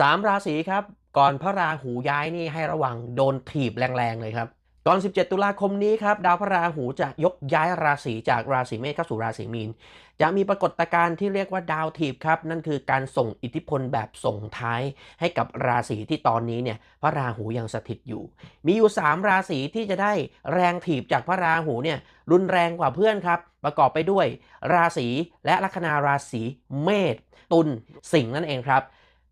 สามราศีครับ ก่อนพระราหูย้ายนี่ให้ระวังโดนถีบแรงๆเลยครับ ก่อน 17 ตุลาคมนี้ครับ ดาวพระราหูจะยกย้ายราศีจากราศีเมษเข้าสู่ราศีมีน จะมีปรากฏการณ์ที่เรียกว่าดาวถีบครับ นั่นคือการส่งอิทธิพลแบบส่งท้ายให้กับราศีที่ตอนนี้เนี่ยพระราหูยังสถิตอยู่ มีอยู่ 3 ราศีที่จะได้แรงถีบจากพระราหูเนี่ยรุนแรงกว่าเพื่อนครับประกอบไปด้วย ราศีและลัคนาราศีเมษตุลสิงห์นั่นเองครับ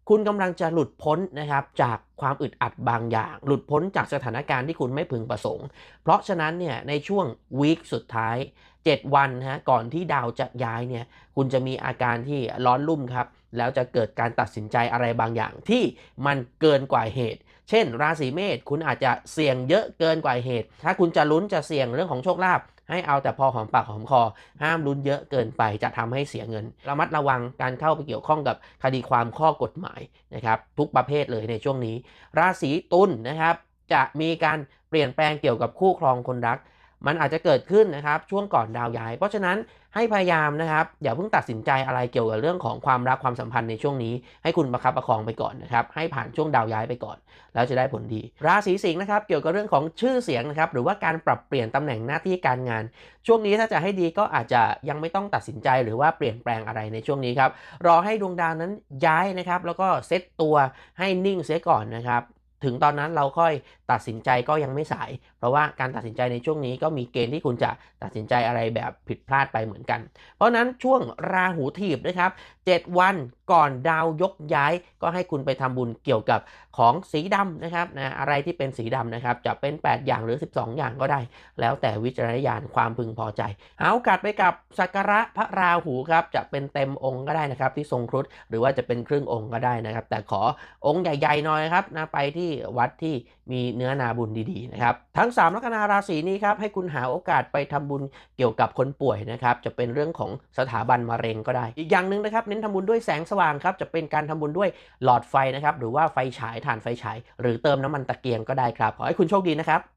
คุณกำลังจะหลุดพ้นนะครับจากความอึดอัดบางอย่าง หลุดพ้นจากสถานการณ์ที่คุณไม่พึงประสงค์ เพราะฉะนั้นเนี่ยในช่วงวีคสุดท้าย 7 วันนะฮะก่อนที่ดาวจะย้ายเนี่ยคุณจะมีอาการที่ร้อนรุ่มครับ แล้วจะเกิดการตัดสินใจอะไรบางอย่างที่มันเกินกว่าเหตุ เช่น ราศีเมษคุณอาจจะเสี่ยงเยอะเกินกว่าเหตุ ถ้าคุณจะลุ้นจะเสี่ยงเรื่องของโชคลาภ ให้เอาแต่พอหอมปากหอมคอ ห้ามลุ้นเยอะเกินไปจะทำให้เสียเงิน ระมัดระวังการเข้าไปเกี่ยวข้องกับคดีความข้อกฎหมายนะครับทุกประเภทเลยในช่วงนี้ ราศีตุลนะครับจะมีการเปลี่ยนแปลงเกี่ยวกับคู่ครองคนรัก มันอาจจะเกิดขึ้นนะครับช่วงก่อนดาวย้าย เพราะฉะนั้นให้พยายามนะครับอย่าเพิ่งตัดสินใจอะไรเกี่ยวกับเรื่องของความรักความสัมพันธ์ในช่วงนี้ ให้คุณประคับประคองไปก่อนนะครับให้ผ่านช่วงดาวย้ายไปก่อน แล้วจะได้ผลดี ราศีสิงห์นะครับเกี่ยวกับเรื่องของชื่อเสียงนะครับหรือว่าการปรับเปลี่ยนตำแหน่งหน้าที่การงาน ช่วงนี้ถ้าจะให้ดีก็อาจจะยังไม่ต้องตัดสินใจหรือว่าเปลี่ยนแปลงอะไรในช่วงนี้ครับรอให้ดวงดาวนั้นย้ายนะครับแล้วก็เซตตัวให้นิ่งเสียก่อนนะครับถึงตอนนั้นเราค่อย ตัดสินใจก็ยังไม่สาย เพราะว่าการตัดสินใจในช่วงนี้ก็มีเกณฑ์ที่คุณจะตัดสินใจอะไรแบบผิดพลาดไปเหมือนกัน เพราะนั้นช่วงราหูถีบนะครับ 7 วันก่อนดาวยกย้ายก็ให้คุณไปทำบุญเกี่ยวกับของสีดำนะครับนะอะไรที่เป็นสีดำนะครับจะเป็น 8 อย่างหรือ 12 อย่างก็ได้ แล้วแต่วิจารณญาณความพึงพอใจหาโอกาสไปกับสักการะพระราหูครับจะเป็นเต็มองค์ก็ได้นะครับ ที่ทรงครุฑหรือว่าจะเป็นครึ่งองค์ก็ได้นะครับ แต่ขอองค์ใหญ่ๆหน่อยครับนะไปที่วัดที่มีเนื้อนาบุญดีๆนะครับทั้ง 3 ลัคนาราศีนี้ครับให้คุณหาโอกาสไปทำบุญเกี่ยวกับคนป่วยนะครับจะเป็นเรื่องของสถาบันมะเร็งก็ได้ อีกอย่างหนึ่งนะครับเน้นทำบุญด้วยแสงสว่างครับจะเป็นการทำบุญด้วยหลอดไฟนะครับหรือว่าไฟฉายถ่านไฟฉาย หรือเติมน้ำมันตะเกียงก็ได้ครับขอให้คุณโชคดีนะครับ